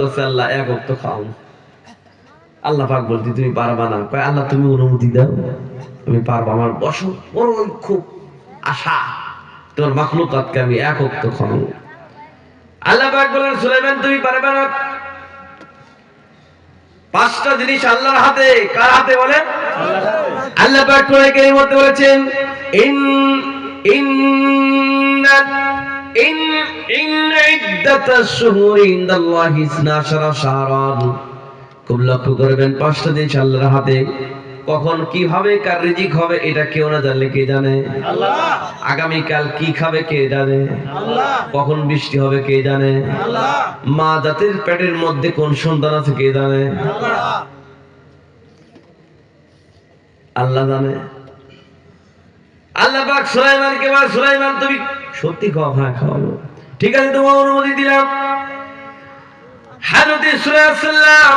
করছে আল্লাহ এক অক্ত খাও। আল্লাহ পাক বলতে, তুমি পারবা না। কয়, আল্লাহ, তুমি অনুমতি দাও। তুমি পারবা আমার বসো। বড় খুব আশা, তোমার মাখলুকাতকে আমি এক অক্ত খাও। আল্লাহ পাক বলেন সুলাইমান, তুমি পারবে না। পাঁচটা জিনিস আল্লাহর হাতে, কার হাতে বলেন? আল্লাহ পাক কারীমের মধ্যে বলেছেন, ইন ইন ইন ইন ইদ্দাতাশ শুহুরি ইনদাল্লাহি 12 শাহরান। খুব লক্ষ্য করবেন পাঁচটা জিনিস আল্লাহর হাতে। কখন কি হবে কার রিজিক হবে এটা কেউ না জানলে কে জানে? আগামীকাল কি খাবে কে জানে? কখন বৃষ্টি হবে কে জানে? মা জাতির পেটের মধ্যে কোন সন্তান আছে কে জানে? আল্লাহ জানে। আল্লাহ পাক সুলাইমানকে সুলাইমান, তুমি সত্যি হ্যাঁ খাওয়াবো। ঠিক আছে, তোমার অনুমতি দিলাম। সুলাইসাল্লাম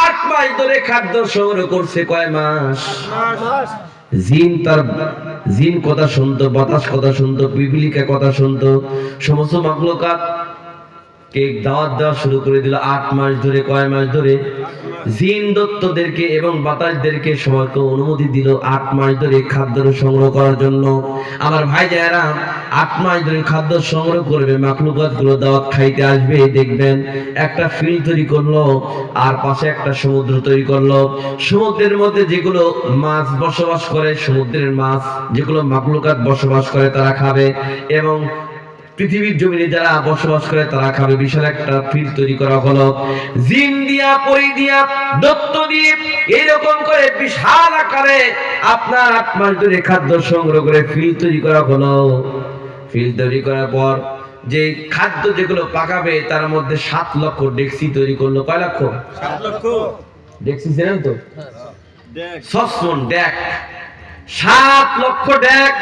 আট মাস ধরে খাদ্য সংগ্রহ করছে কয় মাস? জিন তার জিন কথা শুনতো, বাতাস কথা শুনতো, পিপিলিকা কথা শুনতো, সমস্ত মাকলুকাত কে দাওয়াত দেওয়া শুরু করে দিল আট মাস ধরে, কয় মাস ধরে? জিন দত্তদেরকে এবং বাতাসদেরকে সবাইকে অনুমতি দিল আট মাস ধরে খাদ্য সংগ্রহ করার জন্য। আমার ভাই যারা আট মাস ধরে খাদ্য সংগ্রহ করবে মাকলুকাতগুলো দাওয়াত খাইতে আসবে, দেখবেন একটা ফিল তৈরি করল, আর পাশে একটা সমুদ্র তৈরি করল। সমুদ্রের মধ্যে যেগুলো মাছ বসবাস করে, সমুদ্রের মাছ যেগুলো মাকলুকাত বসবাস করে, তারা খাবে। এবং পৃথিবীর জমিনে যারা বসবাস করে তারা খাবে। বিশাল একটা ফিল তৈরি করা হলো। জিন দিয়া পরি দিয়া দত্ত দিয়ে এরকম করে বিশাল আকারে আপনার আট মাস ধরে খাদ্য সংগ্রহ করে ফিল তৈরি করা হলো। ফিল তৈরি করার পর যে খাদ্য যেগুলো পাকাবে তার মধ্যে সাত লক্ষ ডেক্সি তৈরি করল। কয় লক্ষ? সাত লক্ষ। ডেক্সি ছিলেন তো? সসমন ডেক। সাত লক্ষ ডেক।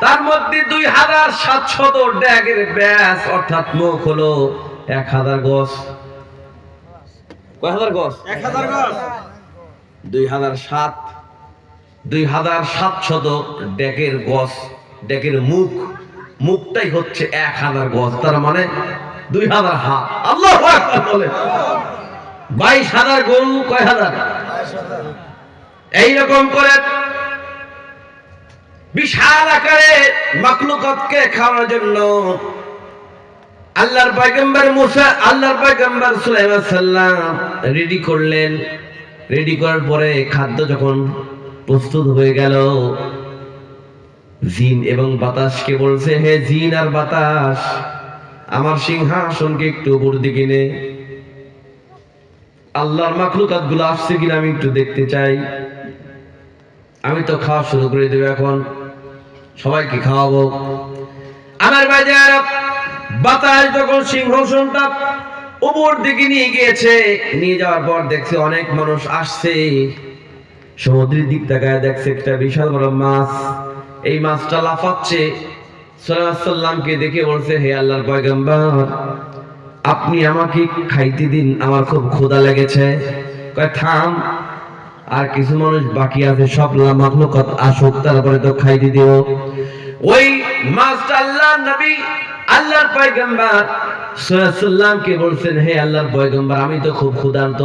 তার মধ্যে দুই হাজার সাতশত ড্যাগের ব্যাস অর্থাৎ মুখ হলো এক হাজার গজ। কয় হাজার গজ? দুই হাজার সাত দুই হাজার সাতশত ড্যাগের গজ ড্যাগের মুখ। মুখটাই হচ্ছে এক হাজার গজ তার মানে দুই হাজার হাত। আল্লাহ বলে। বাইশ হাজার গরু কয় হাজার। এইরকম করে বিশাল আকারে মাকলুকাতকে খাওয়ার জন্য আল্লাহর পয়গম্বর মুসা, আল্লাহর পয়গম্বর সুলাইমান সাল্লাম রেডি করলেন। রেডি করার পরে খাদ্য যখন প্রস্তুত হয়ে গেল, জিন এবং বাতাসকে বলছে, হে জিন আর বাতাস, আমার সিংহাসনকে একটু উপর দিকে নে। আল্লাহর মাখলুকাতগুলো আসছে কিনা আমি একটু দেখতে চাই। আমি তো খাওয়া শুরু করে দেবো এখন। সবাইকে খাওয়াবো। আমার বাজার বাতাস যখন সিংহাসনটা উপর দিকে নিয়ে গিয়েছে, নিয়ে যাওয়ার পর দেখছে অনেক মানুষ আসছে। সমুদ্রের দিক তাকায় দেখছে একটা বিশাল বড় মাছ। এই মাছটা লাফাচ্ছে। সাল্লামকে দেখে বলছে, হে আল্লাহর পয়গম্বর, আপনি আমাকে খাইতে দিন, আমার খুব ক্ষুধা লেগেছে। কয়, থাম, আর কিছু মানুষ বাকি আছে, সব মাখলুকাত আসুক, তারপরে তো খাইতে দিও। ওই মাছটা আল্লাহ নবী, আল্লাহর পয়গম্বর সাল্লামকে বলছেন, হে আল্লাহর পয়গম্বর, আমি তো খুব ক্ষুধার্ত,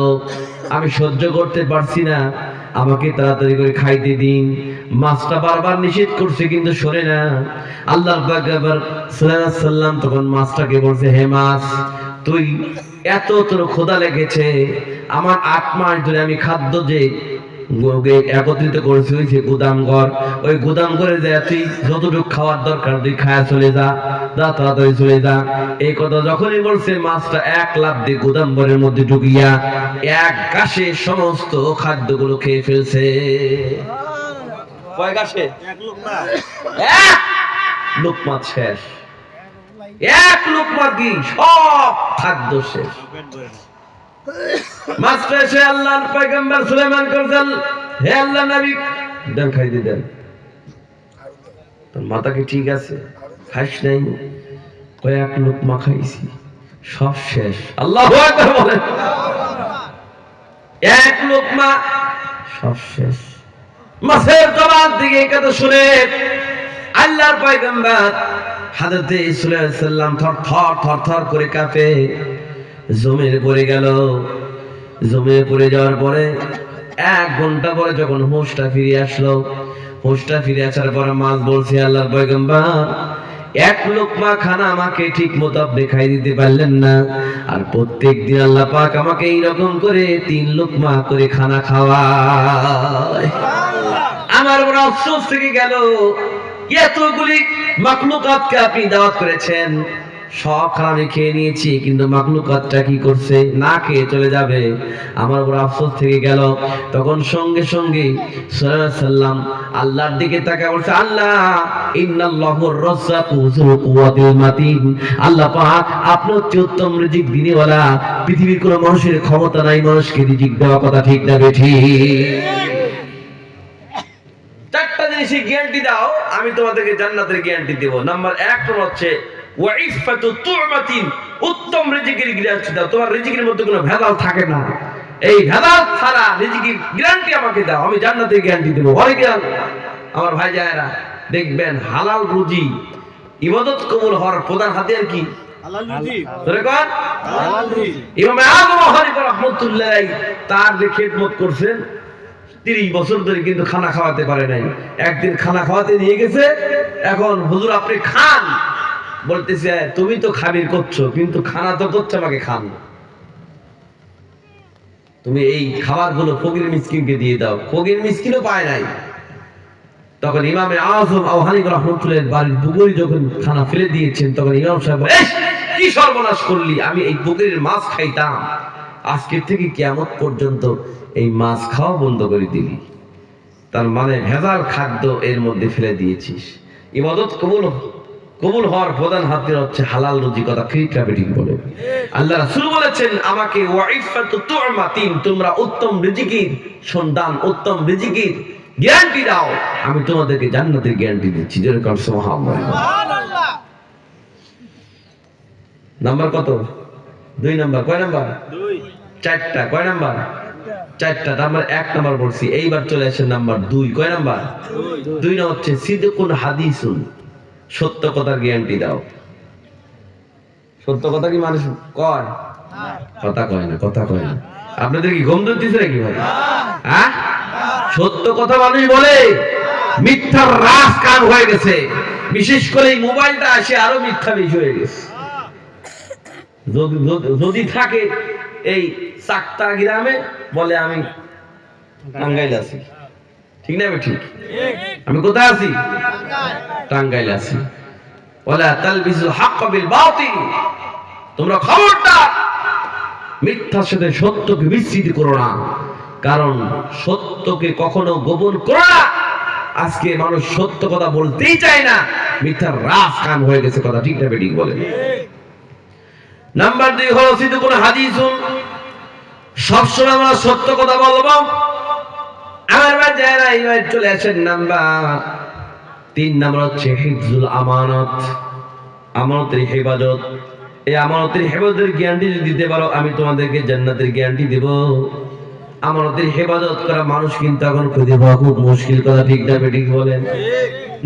আমি সহ্য করতে পারছি না, আমাকে তাড়াতাড়ি করে খাইতে দিন। মাছটা বারবার নিষেধ করছে, কিন্তু শোনে না। আল্লাহর পয়গম্বর সাল্লাম তখন মাছটাকে বলছে, হে মাছ, তুই এত তোর ক্ষুধা লেগেছে, আমার আট মাস ধরে আমি খাদ্য যে একত্রিত করেছি ওই যে গুদাম ঘর। ওই গুদাম ঘরে যায় তুই যতটুকু খাওয়ার দরকার তুই খায়া চলে যা যা তাড়াতাড়ি চলে যা। এই কথা যখনই বলছে মাছটা এক লাভ দিয়ে গুদাম ঘরের মধ্যে ঢুকিয়া এক গাছে সমস্ত খাদ্যগুলো খেয়ে ফেলছে। কয় গাছে এক লোকমা শেষ। এক লোকমা কি? সব খাদ্য শেষ। মাস্টার এসে আল্লাহর পয়গম্বর সুলাইমান করছেন, হে আল্লাহ নবী, দেন খাইতে দেন। তোর মাথা ঠিক আছে? খাইস নাই? কয়েক লোক মা খাইছি, সব শেষ। আল্লাহ বলেন। এক লোক মা, সব শেষ। মাছের জবান এই কথা শুনে আল্লাহর পয়গম্বর হাজরতে ইসলাম থর থর থর থর করে কাঁপে। জমিনে পড়ে গেল। জমিনে পড়ে যাওয়ার পরে এক ঘণ্টা পরে যখন হোশটা ফিরে আসলো হোশটা ফিরে আসার পরে মাছ বলছে আল্লাহর পয়গম্বর এক লোকমা খানা আমাকে ঠিক মতো আপনি খাই দিতে পারলেন না। আর প্রত্যেক দিন আল্লাহ পাক আমাকে এইরকম করে তিন লোকমা করে খানা খাওয়ায়। আমার বড় আফসোস থেকে গেল এতগুলি মাকলুকাতকে আপনি দাওয়াত করেছেন। সব আমি খেয়ে নিয়েছি, কিন্তু মাকলুকাতটা কি করছে? না খেয়ে চলে যাবে। আমার বড় আফসোস থেকে গেল। তখন সঙ্গে সঙ্গে সাল্লাম আল্লাহর দিকে তাকা বলছে, আল্লাহ ইন্নাল্লাহুর রাজ্জাকু যুল মাতিন। আল্লাহ পাক, আপনি হচ্ছে উত্তম রিজিক দিনেওয়ালা পৃথিবীর কোনো মানুষের ক্ষমতা নাই, মানুষকে রিজিক দেওয়া কথা ঠিক না বেঠিক চারটা জিনিসের গ্যারান্টি দাও, আমি তোমাদেরকে জান্নাতের গ্যারান্টি দেব। নাম্বার এক হচ্ছে উত্তম রিজিকের গ্যারান্টি দাও। তোমার রিজিকের মধ্যে কোনো ভেজাল থাকে না। এই ভেজাল ছাড়া রিজিকের গ্যারান্টি আমাকে দাও। আমি জান্নাতের গ্যারান্টি দেব অনেকে আমার ভাই জায়েরা দেখবেন হালাল রুজি ইবাদত কবুল হওয়ার প্রধান হাতিয়ার কি? তার যে খেদমত করছেন তিরিশ বছর ধরে কিন্তু খানা খাওয়াতে পারে নাই। একদিন খানা খাওয়াতে নিয়ে গেছে এখন হুজুর আপনি খান। বলতেছে তুমি তো খাবির করছ, কিন্তু খানা তো করছ আমাকে খান তুমি এই খাবারগুলো ফকির মিসকিনকে দিয়ে দাও। ফকির মিসকিনও পায় নাই। তখন ইমামে আজম আবু হানিফা বাড়ির বুগুরি যখন খানা ফেলে দিয়েছেন, তখন ইমাম সাহেব কি সর্বনাশ করলি? আমি এই বুগুরির মাছ খাইতাম। আজকের থেকে কিয়ামত পর্যন্ত এই মাছ খাওয়া বন্ধ করে দিলি। তার মানে ভেজাল খাদ্য এর মধ্যে ফেলে দিয়েছিস। ইবাদত কবুল কবুল হওয়ার প্রধান হাতিয়ার হচ্ছে হালাল রুজি কথা ক্রিটা বেটিং বলে। আল্লাহ রাসূল বলেছেন আমাকে ওয়াইফাতু তুমাতিন তোমরা উত্তম রিজিকির সন্ধান উত্তম রিজিকির গ্যারান্টি দাও। আমি তোমাদেরকে জান্নাতের গ্যারান্টি দিচ্ছি যেরকম সুবহানাল্লাহ। নাম্বার কত? দুই নাম্বার কয় নাম্বার? দুই। চারটা কয় নাম্বার? চারটা নাম্বার এক নাম্বার বলছি। এইবার চলে আসে নাম্বার দুই কয় নাম্বার? দুই। না হচ্ছে সিদ্দিকুন হাদিসুন। সত্য কথার গ্যারান্টি দাও। সত্য কথা কি মানুষ কয়? কথা কয় না, কথা কয় না। আপনাদের কি গম দিচ্ছে নাকি ভাই? হ্যাঁ? সত্য কথা মানুষ বলে, মিথ্যার রাস কান হয়ে গেছে। বিশেষ করে এই মোবাইলটা আসে আরও মিথ্যা বেশি হয়ে গেছে। যদি থাকে এই চাকতা গ্রামে বলে আমি টাঙ্গাইল আছি। ঠিক না ঠিক? আমি কোথায় আছি? টাঙ্গাইল আছি। তোমরা মিথ্যার সাথে সত্যকে করো না। কারণ সত্যকে কখনো গোপন করো না। আজকে মানুষ সত্য কথা বলতেই চায় না। মিথ্যার রাস কান হয়ে গেছে কথা। ঠিক না বেঠিক বলে নাম্বার দুই হলো সিদ্ধ কোন হাদিসুন। সবসময় আমরা সত্য কথা বলব। তিন হচ্ছে আমানত, আমানতের হেফাজত। এই আমানতের হেফাজতের গ্যারান্টি যদি দিতে পারো, আমি তোমাদেরকে জান্নাতের গ্যারান্টি দেব। আমানতের হেফাজত করা মানুষ কিন্তু এখন খুঁজে পাওয়া খুব মুশকিল কথা, ঠিক না ঠিক বলেন?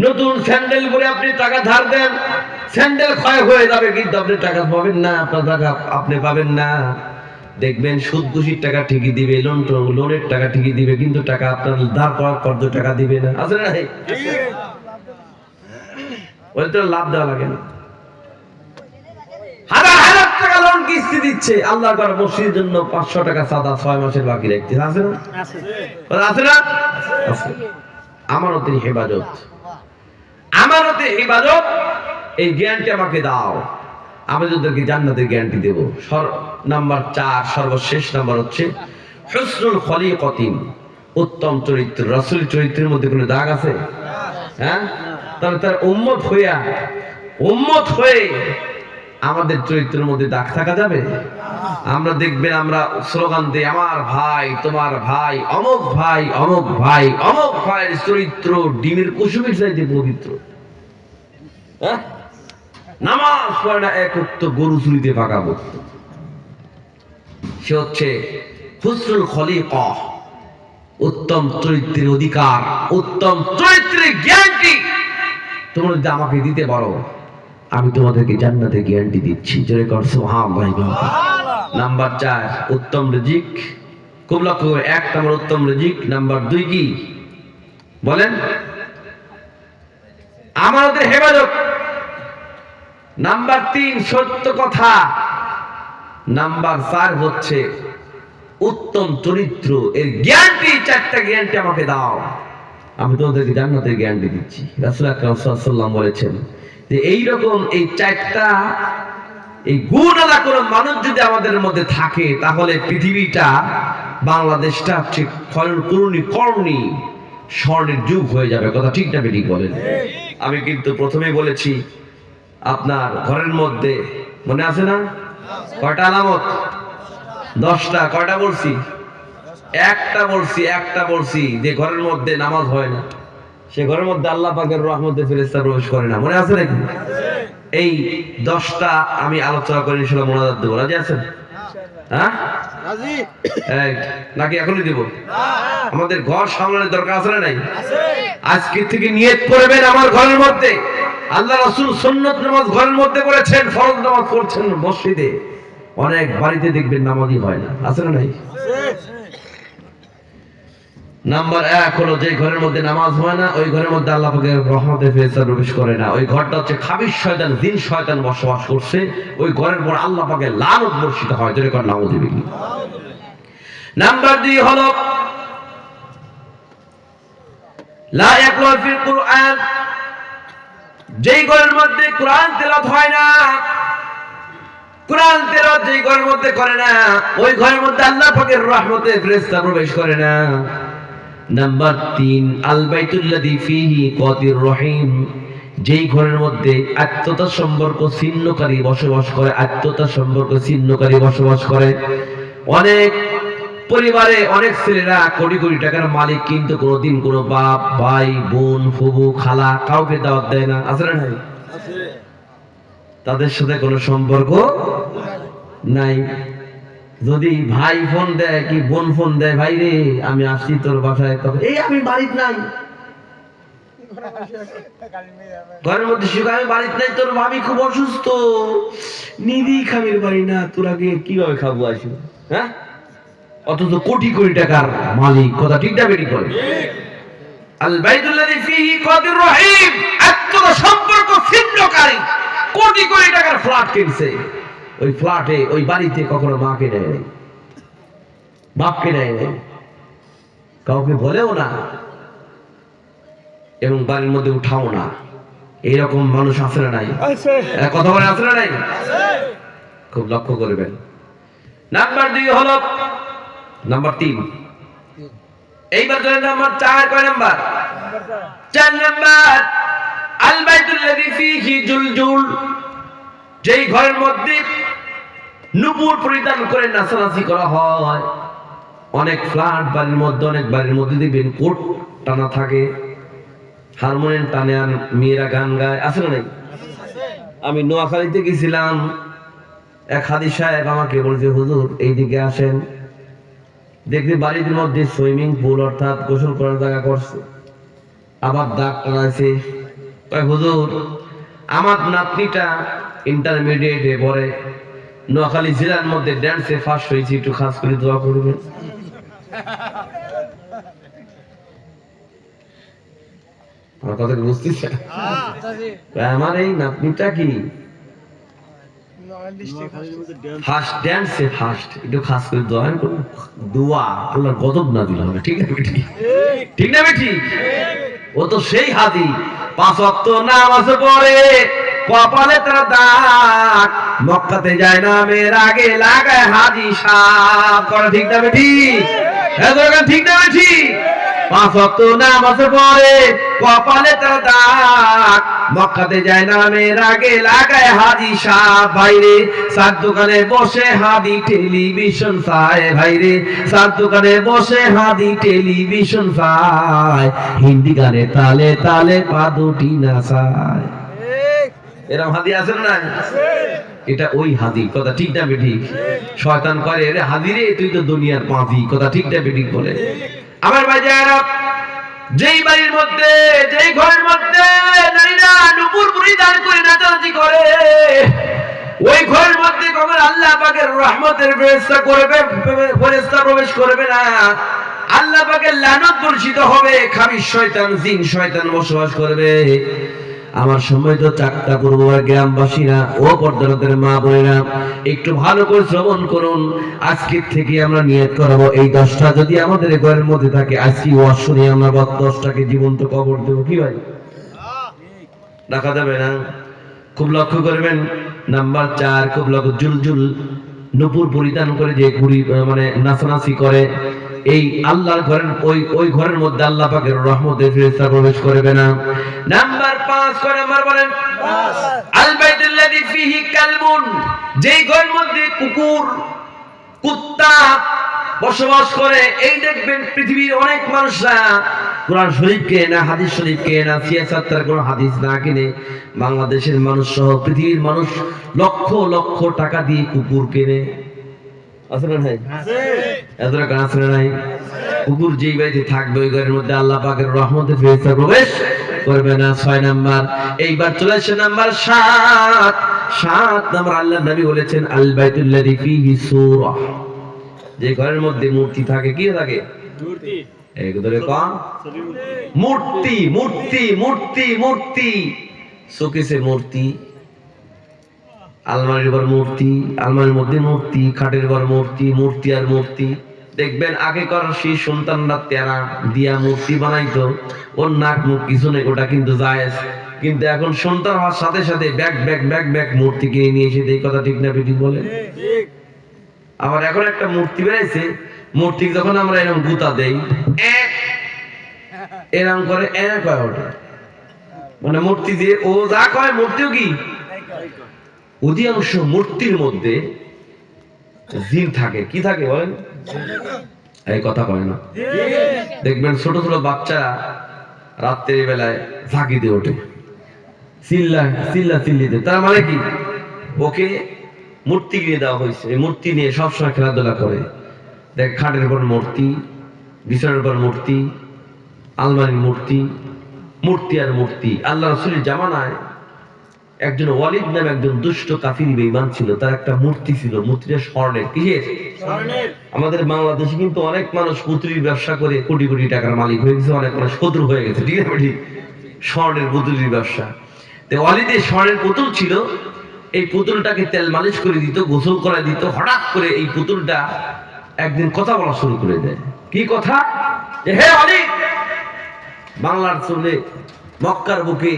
নতুন স্যান্ডেল পরে আপনি টাকা ধার দেন স্যান্ডেল ক্ষয় হয়ে যাবে কিন্তু আপনি টাকা পাবেন না, আপনার টাকা আপনি পাবেন না। দেখবেন সুদ ঘুষির টাকা ঠিকই দিবে লোন লোনের টাকা ঠিকই দিবে, কিন্তু টাকা আপনার ধার করার কর্জ টাকা দিবে না। আছে না ওই তো লাভ দেওয়া লাগে না। টাকা পাঁচশো টাকা ছয় মাসের বাকি রাখতে আছে না? আছে না? হেফাজত। হেফাজত। এই জ্ঞানটি আমাকে দাও। আমি তোদেরকে জান্নাতের গ্যারান্টি দেব। সর নাম্বার চার, সর্বশেষ নাম্বার হচ্ছে হুসনুল খলিকতিন। উত্তম চরিত্র রাসূল চরিত্রের মধ্যে কোনো দাগ আছে? হ্যাঁ? তাহলে তার উম্মত হইয়া, উম্মত হয়ে আমাদের চরিত্রের মধ্যে দাগ থাকা যাবে? আমরা দেখবেন, আমরা স্লোগান দিই, আমার ভাই, তোমার ভাই, অমুক ভাই অমুক ভাই, অমুক ভাইয়ের চরিত্র ডিমের কুসুমের চাইতে পবিত্র। হ্যাঁ? নামাজ পড়ে না, এক উক্ত গরু চুরিতে পাকা বক্ত সে হচ্ছে হুসনুল খলিক উত্তম চরিত্রের অধিকার, উত্তম চরিত্রের জ্ঞানটি তোমরা যদি আমাকে দিতে পারো, আমি তোমাদেরকে জান্নাতের গ্যারান্টি দিচ্ছি। জোরে কর, সুবহানাল্লাহ নাম্বার চার, উত্তম রিজিক। খুব লক্ষ্য করে এক নম্বর উত্তম রিজিক। নাম্বার দুই কি? বলেন। আমাদের হেফাজত নাম্বার তিন সত্য কথা। নাম্বার চার হচ্ছে উত্তম চরিত্র। এর জ্ঞানটি চারটা জ্ঞানটি আমাকে দাও। আমি তোমাদেরকে জান্নাতের জ্ঞানটি দিচ্ছি। রাসুল আকরাম বলেছেন যে এইরকম এই চারটা এই গুণ আলা কোনো মানুষ যদি আমাদের মধ্যে থাকে তাহলে পৃথিবীটা বাংলাদেশটা হচ্ছে করুণী করণী স্বর্ণের যুগ হয়ে যাবে। কথা ঠিক না বেঠিক বলেন। আমি কিন্তু প্রথমেই বলেছি আপনার ঘরের মধ্যে মনে আছে না? কয়টা আলামত? দশটা। কয়টা বলছি? একটা বলছি একটা বলছি যে ঘরের মধ্যে নামাজ হয় না। সে ঘরের মধ্যে আল্লাহ পাকের রহমতে ফেরেস্তা প্রবেশ করে না। মনে আছে নাকি? এই দশটা আমি আলোচনা করে ইনশাল্লাহ মোনাজাত দেবো। রাজি আছেন? হ্যাঁ? নাকি এখনই দিব? আমাদের ঘর সামলানোর দরকার আছে না নাই? আজকে থেকে নিয়ত করবেন আমার ঘরের মধ্যে। আল্লাহ রাসূল সুন্নত নামাজ ঘরের মধ্যে করেছেন, ফরজ নামাজ করছেন মসজিদে। অনেক বাড়িতে দেখবেন নামাজই হয় না। আছে না নাই? নাম্বার এক হলো যে ঘরের মধ্যে নামাজ হয় না, ওই ঘরের মধ্যে আল্লাহ রহমতে ফেরেশতা প্রবেশ করে না। ওই ঘরটা হচ্ছে শয়তান শয়তান বসবাস করছে। ওই ঘরের পর আল্লাহ পাকের লানত বর্ষিত হয়। নামাজ নাম্বার দুই হলো, লা ইয়াকরা ফিল কুরআন যেই ঘরের মধ্যে কোরআন তেলাওয়াত হয় না, কোরআন তেলাওয়াত যেই ঘরের মধ্যে করে না, ওই ঘরের মধ্যে আল্লাহ পাকের রহমতে ফেরেশতা প্রবেশ করে না। নাম্বার তিন আল বাইতুল্লাযী ফীহি কাদির রহিম। যেই ঘরের মধ্যে আত্মতা সম্পর্ক ছিন্নকারী বসবাস করে, আত্মতা সম্পর্ক ছিন্নকারী বসবাস করে, অনেক পরিবারে অনেক ছেলেরা কোটি কোটি টাকার মালিক, কিন্তু কোনোদিন কোনো বাপ, ভাই, বোন ফুবু খালা কাউকে দাওয়াত দেয় না। আছে না নাই? তাদের সাথে কোনো সম্পর্ক নাই। যদি ভাই ফোন দেয় কি বোন ফোন দেয়, ভাই রে, আমি আসছি তোর বাসায়। তবে এই, আমি বাড়িতে নাই। ঘরের মধ্যে শুকা আমি বাড়িতে নাই, তোর ভাবি খুব অসুস্থ। নিদি খামির বাড়ি না, তোরা গিয়ে কীভাবে খাব আসি? হ্যাঁ? অথচ কোটি কোটি টাকার মালিক কথা ঠিক না বেরি করে আল ফীহি কাদির রহিম আত্মা সম্পর্ক ছিন্নকারী কোটি কোটি টাকার ফ্ল্যাট কিনছে। ওই ফ্ল্যাটে ওই বাড়িতে কখনো মাকে নেয় নাই। বাপকে নেয় নাই। কাউকে বলেও না। এবং বাড়ির মধ্যে উঠাও না। এইরকম মানুষ আছে না নাই? কথা বলে আছে না নাই? খুব লক্ষ্য করবেন। নাম্বার দুই হলো নাম্বার তিন। এইবার ধরে নাম্বার চার কয় নাম্বার? চার। নাম্বার। আল বাইতুল্লাযী ফীহি জুলজুল যেই ঘরের মধ্যে নুপুর পরিধান করে নাচানাচি করা হয়। অনেক ফ্ল্যাট বাড়ির মধ্যে অনেক বাড়ির মধ্যে দেখবেন কোট টানা থাকে হারমোনিয়াম টানে আর মেয়েরা গান গায়। আছে না নাই? আমি নোয়াখালীতে গেছিলাম। এক হাদিস সাহেব আমাকে বলছে হুজুর এইদিকে আসেন। দেখি বাড়ির মধ্যে সুইমিং পুল অর্থাৎ গোসল করার জায়গা করছে। আবার দাগ টানাইছে। হুজুর আমার নাতনিটা ইন্টারমিডিয়েটে পড়ে। নোয়াখালী জেলার মধ্যে ড্যান্সে ফার্স্ট হয়েছি একটু খাস করে দোয়া করবেন। আমার কথা বুঝতেছে। আমার এই নাতনিটা কি? ফার্স্ট ড্যান্সে ফার্স্ট একটু খাস করে দোয়া করুন। দোয়া আল্লাহর গজব না দিলে হবে ঠিক আছে বেটি? ঠিক না বেটি? ও তো সেই হাদি পাঁচ ওয়াক্ত নামাজ পড়ে কপালে তার দাগ মক্কাতে যায় না মেয়ের আগে লাগায় হাজি সাপ করে ঠিক না বেটি? হ্যাঁ ঠিক না বেটি? পাঁচ ওয়াক্ত নামাজ পড়ে, কপালে তার দাগ। মক্কাতে যায় না মেয়ের আগে লাগায় হাজি ভাইরে, সার দোকানে বসে হাদি টেলিভিশন ভাইরে, সার দোকানে বসে হাদি টেলিভিশন হিন্দি গানে তালে তালে পা দুটি নাচায়। এরকম হাদি আছে না? এটা ওই হাদি কথা ঠিক না বেঠিক? শয়তান করে রে হাদি রে তুই তো দুনিয়ার পাঁচি কথা ঠিক না বেঠিক বলে। আমার ভাই বাজার যেই বাড়ির মধ্যে, যেই ঘরের মধ্যে নারীরা নুপুর পরিধান করে নাচানাচি করে, ওই ঘরের মধ্যে কখন আল্লাহ পাকের রহমতের ব্যবস্থা করবে ফেরেশতা প্রবেশ করবে না। আল্লাহ পাকের লানত বর্ষিত হবে খামি শয়তান, জিন শয়তান বসবাস করবে। আমার সময় তো চারটা পূর্ববার গ্রামবাসীরা, ও পর্যটকদের মা বোনেরা, একটু ভালো করে শ্রবণ করুন। আজকের থেকে আমরা নিয়ত করাবো এই দশটা। যদি আমাদের ঘরের মধ্যে থাকে, আজকে ওয়াজ শুনে আমরা দশটাকে জীবন্ত কবর দেবো। কি ভাই? রাখা যাবে না? খুব লক্ষ্য করবেন, নাম্বার চার, খুব লক্ষ্য জুলজুল নুপুর পরিধান করে যে ঘুরি মানে নাচানাচি করে এই আল্লাহর ঘরের ওই ওই ঘরের মধ্যে আল্লাহ পাকের রহমতের ফেরেশতা প্রবেশ করবে না। নাম্বার পাঁচ করে নাম্বার বলেন আল বাইতুল্লাযী ফীহি কালবুন যেই ঘরের মধ্যে কুকুর কুত্তা বসবাস করে এই দেখবেন পৃথিবীর অনেক মানুষরা কোরআন শরীফ কে না হাদিস শরীফ কে না সিয়াসাত্তার কোনো হাদিস না কিনে বাংলাদেশের মানুষ সহ পৃথিবীর মানুষ লক্ষ লক্ষ টাকা দিয়ে কুকুর কেনে। আছে না ভাই এত টাকা না নাই। কুকুর যেই বাড়িতে থাকবে ওই ঘরের মধ্যে আল্লাহ পাকের রহমতে প্রবেশ করবে না। ছয় নাম্বার এইবার চলে আসছে নাম্বার সাত। সাত নাম্বার আল্লাহ নবী বলেছেন আল বাইতুল্লাযী ফীহি সূরা। যে ঘরের মধ্যে মূর্তি থাকে কি থাকে? এই ধরে কম। মূর্তি। মূর্তি মূর্তি মূর্তি। শোকেসে মূর্তি। আলমারির পর মূর্তি আলমারির মধ্যে মূর্তি খাটের পর মূর্তি মূর্তি আর মূর্তি। দেখবেন আগে কর সেই সন্তানরা তেরা দিয়া মূর্তি বানাইতো ওর নাক মুখ কিছু নেই ওটা কিন্তু জায়েজ। কিন্তু এখন সন্তান হওয়ার সাথে সাথে ব্যাগ ব্যাগ ব্যাগ ব্যাগ মূর্তি কিনে নিয়ে এসে এই কথা ঠিক না ঠিক বলে আবার এখন একটা মূর্তি বেড়াইছে মূর্তি যখন আমরা এরকম গুতা দেই এরকম করে এ কয় ওটা মানে মূর্তি দিয়ে ও যা কয় মূর্তিও কি? অধিকাংশ মূর্তির মধ্যে জিন থাকে। কি থাকে বলেন? এই কথা কয় না। দেখবেন ছোট ছোট বাচ্চারা রাত্রের বেলায় ঝাঁকি দিয়ে ওঠে। চিল্লা চিল্লা, চিল্লিতে। তার মানে কি? ওকে মূর্তি কিনে দেওয়া হয়েছে। মূর্তি নিয়ে সবসময় খেলাধুলা করে। দেখ, খাটের উপর মূর্তি, বিছানার উপর মূর্তি, আলমারির মূর্তি মূর্তি আর মূর্তি। আল্লাহ রসুলের জামানায় একজন ওয়ালিদ নাম একজন দুষ্ট কাফির বেঈমান ছিল তার একটা মূর্তি ছিল মূর্তিটা স্বর্ণের। কিসের? আমাদের বাংলাদেশে কিন্তু অনেক মানুষ পুতুলির ব্যবসা করে কোটি কোটি টাকার মালিক হয়ে গেছে অনেক মানুষ শত্রু হয়ে গেছে ঠিক আছে? ঠিক স্বর্ণের পুতুলির ব্যবসা। তো ওয়ালিদের স্বর্ণের পুতুল ছিল এই পুতুলটাকে তেল মালিশ করে দিত গোসল করে দিত হঠাৎ করে এই পুতুলটা একদিন কথা বলা শুরু করে দেয়। কি কথা? হে ওয়ালিদ! বাংলার চলে মক্কার বুকে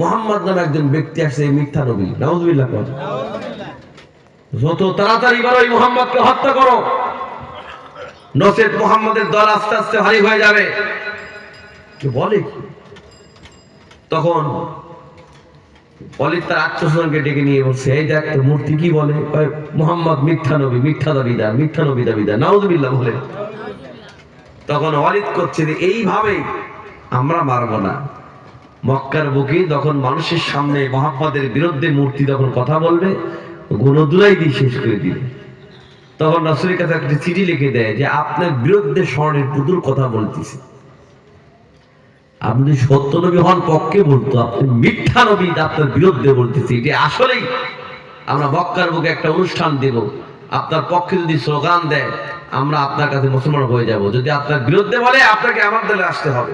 মোহাম্মদ নামে একজন ব্যক্তি আসছে মিথ্যা নবী। নাউজুবিল্লাহ যত তাড়াতাড়ি পারো এই মোহাম্মদকে হত্যা করো। নসেদ মোহাম্মদের দল আস্তে আস্তে হয়ে যাবে। বলে কি? তখন অলিদ তার আত্মস্বজনকে ডেকে নিয়ে বলছে, এই দেখ, তোর মূর্তি কি বলে? মোহাম্মদ মিথ্যা নবী, মিথ্যা দাবিদার, মিথ্যা নবী দাবিদার। নাউজুবিল্লাহ বলে। তখন করছে এইভাবেই আমরা মারবো না। মক্কার বুকে যখন মানুষের সামনে মোহাম্মদের বিরুদ্ধে মূর্তি যখন কথা বলবে গুণদুলাই দিয়ে শেষ করে দিবে। তখন রাসুলের কাছে একটা চিঠি লিখে দেয় যে, আপনার বিরুদ্ধে স্বর্ণের পুতুল কথা বলতেছে। আপনি সত্য নবী হন পক্ষে বলতো, আপনি মিথ্যা নবী আপনার বিরুদ্ধে বলতেছে। এটি আসলেই আমরা মক্কার বুকে একটা অনুষ্ঠান দেব। আপনার পক্ষে যদি স্লোগান দেয়, আমরা আপনার কাছে মুসলমান হয়ে যাব। যদি আপনার বিরুদ্ধে বলে, আপনাকে আমার দলে আসতে হবে।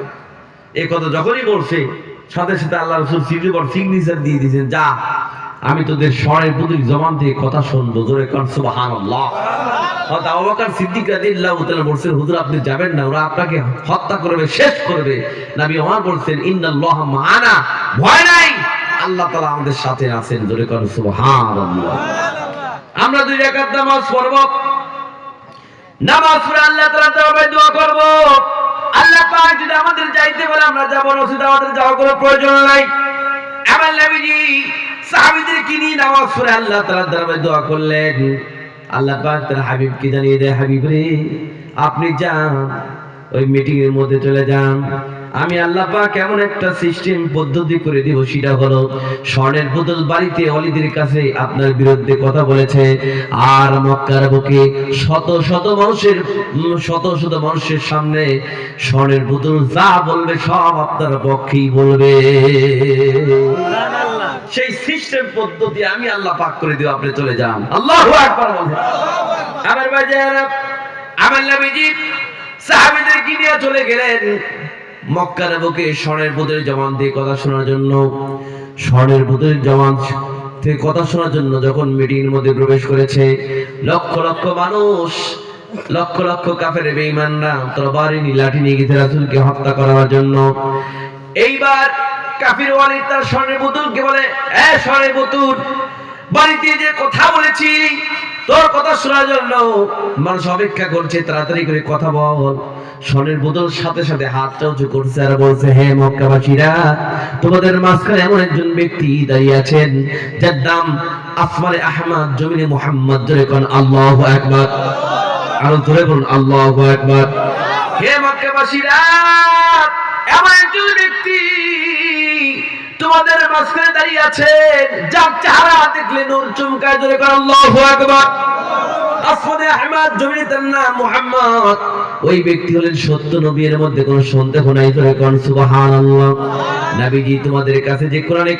এই কথা যখনই বলছে সাথে সাথে আল্লাহ রসুল সিগনেচার পর সিগনেচার দিয়ে দিয়েছেন, যা, আমি তোদের স্বরের প্রতি জবান থেকে কথা শুনব। জোরে সুবহানাল্লাহ। হযরত সিদ্দিক রাদিয়াল্লাহু তাআলা বলছেন, হুজুর, আপনি যাবেন না, ওরা আপনাকে হত্যা করবে, শেষ করবে। নবী ওমর বলছেন, ইন্নাল্লাহা মাআনা, ভয় নাই। আল্লাহ তাআলা আমাদের সাথে আছেন, জোরে কারণ সুবহানাল্লাহ। আমরা দুই রাকাত নামাজ পড়ব। নামাজ পড়ে আল্লাহ তাআলা দোয়া করব। আল্লাহ পাক যদি আমাদের যাইতে বলে, আমরা যাব নসিদ আমাদের যাওয়ার কোনো প্রয়োজন নাই। আমার নবীজি সাহাবীদের কি নিয়ে নামাজ পড়ে আল্লাহ তাআলার দরবারে দোয়া করলেন। আল্লাহ পাক তার হাবিবকে জানিয়ে দেয়, হাবিব রে, আপনি যান, ওই মিটিং এর মধ্যে চলে যান। আমি আল্লাহ পাক এমন একটা সিস্টেম পদ্ধতি করে দিব সেটা হলো স্বর্ণের বোতল বাড়িতে অলিদের কাছে আপনার বিরুদ্ধে কথা বলেছে আর মক্কার বুকে শত শত মানুষের শত শত মানুষের সামনে স্বর্ণের বোতল যা বলবে সব আপনার পক্ষেই বলবে। সেই সিস্টেম পদ্ধতি আমি আল্লাহ পাক করে দিব আপনি চলে যান। আল্লাহু আমার বাজার আমার নবীজি সাহাবীদেরকে নিয়ে চলে গেলেন। মক্কার বুকে স্বর্ণের বোতল জমান দিয়ে কথা শোনার জন্য, স্বর্ণের বোতল জমান থেকে কথা শোনার জন্য যখন মিটিং এর মধ্যে প্রবেশ করেছে, লক্ষ লক্ষ মানুষ, লক্ষ লক্ষ কাফের বেঈমানরা তরবারি নি লাঠি নিয়ে গেছে রাসূলকে হত্যা করার জন্য, এইবার কাফির ওয়ালিদ তার স্বর্ণের বোতলকে বলে, এ স্বর্ণের বোতল বাড়িতে যে কথা বলেছি, তোর কথা শোনার জন্য মানুষ অপেক্ষা করছে, তাড়াতাড়ি করে কথা বল। স্বর্ণের বোতল সাথে সাথে হাতটা উঁচু করছে আর বলছে, হে মক্কাবাসীরা, তোমাদের মাঝখানে এমন একজন ব্যক্তি দাঁড়িয়ে আছেন, যার দাম আসমানে আহমদ, জমিনে মোহাম্মদ, ধরে কোন, আল্লাহ একবার আরও ধরে বলুন, আল্লাহ একবার হে মক্কাবাসীরা, এমন একজন ব্যক্তি তোমাদের মাঝখানে দাঁড়িয়ে আছেন যার চেহারা দেখলে নূর চমকায় ধরে কর আল্লাহু আকবার। আসমানে আহমদ, জমিনে তার নাম মুহাম্মদ। ওই ব্যক্তি হলেন সত্য নবী এর মধ্যে সন্দেহ নাই কোন নবীজি তোমাদের কাছে যে কোরআনে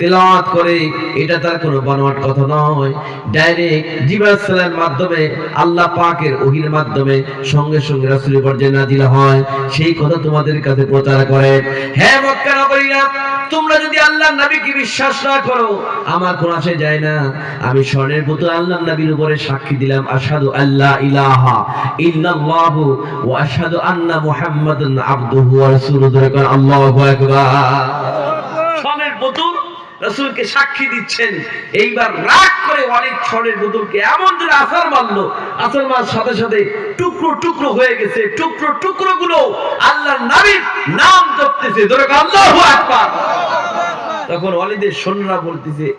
তেলাওয়াত করে, এটা তার কোনো বানোয়াট কথা নয়। ডাইরেক্ট জিবরাইল সালামের মাধ্যমে, আল্লাহ পাকের ওহির মাধ্যমে সঙ্গে সঙ্গে রাসূলের পর্যায়ে নাজিল হয়। সেই কথা তোমাদের কাছে প্রচার করে। হে মক্কা নগরীরা তোমরা যদি আল্লাহর নবীকে বিশ্বাস না করো, আমার কোন আসে যায় না। আমি স্বর্ণের পুত্র আল্লাহর নবীর উপরে সাক্ষী দিলাম, আশহাদু আল্লাহ ইলাহা ইল্লাল্লাহু ওয়া আশহাদু আন্না মুহাম্মাদান আবদুহু ওয়া রাসূলুহু। আল্লাহু আকবার। স্বর্ণের বোতল রসুলকে সাক্ষী দিচ্ছেন, এইবার রাগ করে অনেক ছড়ের বোতলকে এমন জোরে আসার মারলো আসার মার সাথে সাথে টুকরো টুকরো হয়ে গেছে, টুকরো টুকরো গুলো আল্লাহর নাবির নাম জপতেছে ধরে আল্লাহ তখন অলিদের সন্ন্যরা বলতেছে